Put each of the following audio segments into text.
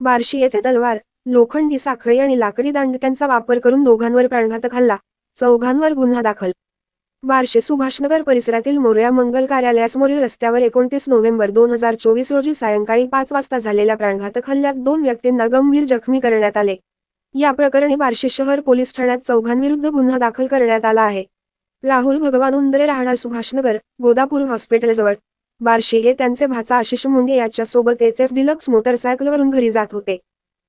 बार्शी येथे तलवार लोखंडी साखळी आणि लाकडी दांडक्यांचा वापर करून दोघांवर प्राणघातक हल्ला चौघांवर गुन्हा दाखल. बार्शी सुभाषनगर परिसरातील मोरया मंगल कार्यालयासमोरील रस्त्यावर एकोणतीस नोव्हेंबर दोन हजार चोवीस रोजी सायंकाळी पाच वाजता झालेल्या प्राणघातक हल्ल्यात दोन व्यक्तींना गंभीर जखमी करण्यात आले. या प्रकरणी बार्शी शहर पोलीस ठाण्यात चौघांविरुद्ध गुन्हा दाखल करण्यात आला आहे. राहुल भगवान उंदरे राहणार सुभाषनगर गोदापूर हॉस्पिटलजवळ. बारशे हे त्यांचे भाचा आशिष मुंडे याच्यासोबत एच एफ डिलक्स मोटरसायकलवरून घरी जात होते.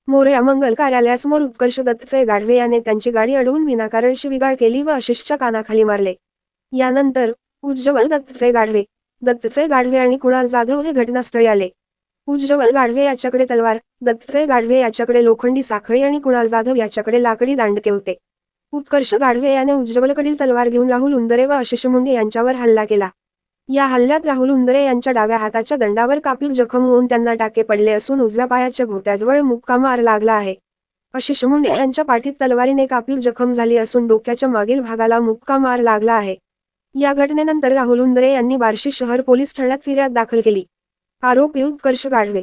मोरया मंगल कार्यालयासमोर उत्कर्ष दत्तत्रय गाढवे याने त्यांची गाडी अडवून विनाकारण शिविगाळ केली व आशिषच्या कानाखाली मारले. यानंतर उज्ज्वल दत्तय गाढवे दत्तय गाढवे आणि कुणाल जाधव हे घटनास्थळी आले. उज्ज्वल गाढवे याच्याकडे तलवार दत्तत्रय गाढवे याच्याकडे लोखंडी साखळी आणि कुणाल जाधव याच्याकडे लाकडी दांडके होते. उत्कर्ष गाढवे याने उज्ज्वलकडील तलवार घेऊन राहुल उंदरे व आशिष मुंडे यांच्यावर हल्ला केला. या हल्ल्यात राहुल उंदरे यांच्या डाव्या हाताच्या दंडावर कापील जखम होऊन त्यांना टाके पडले असून उजव्या पायाच्या घोट्याजवळ मुक्का मार लागला आहे. आशिष मुंडे यांच्या पाठीत तलवारीने कापील जखम झाली असून डोक्याच्या मागील भागाला मुक्का मार लागला आहे. या घटनेनंतर राहुल उंदरे यांनी बार्शी शहर पोलीस ठाण्यात फिर्याद दाखल केली. आरोपी उत्कर्ष गाढवे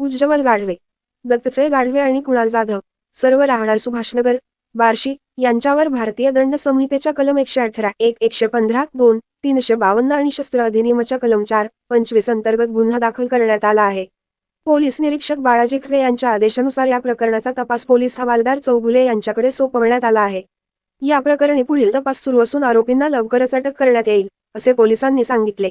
उज्ज्वल गाढवे दत्तत्रय गाढवे आणि कुणाल जाधव सर्व राहणार सुभाषनगर बार्शी यांच्यावर भारतीय दंड संहितेच्या कलम एकशे अठरा एक एकशे पंधरा दोन तीनशे बावन्न आणि शस्त्र अधिनियमाच्या कलम चार पंचवीस अंतर्गत गुन्हा दाखल करण्यात आला आहे. पोलीस निरीक्षक बाळाजी खरे यांच्या आदेशानुसार या प्रकरणाचा तपास पोलीस हवालदार चौगुले यांच्याकडे सोपवण्यात आला आहे. या प्रकरणी पुढील तपास सुरू असून आरोपींना लवकरच अटक करण्यात येईल असे पोलिसांनी सांगितले.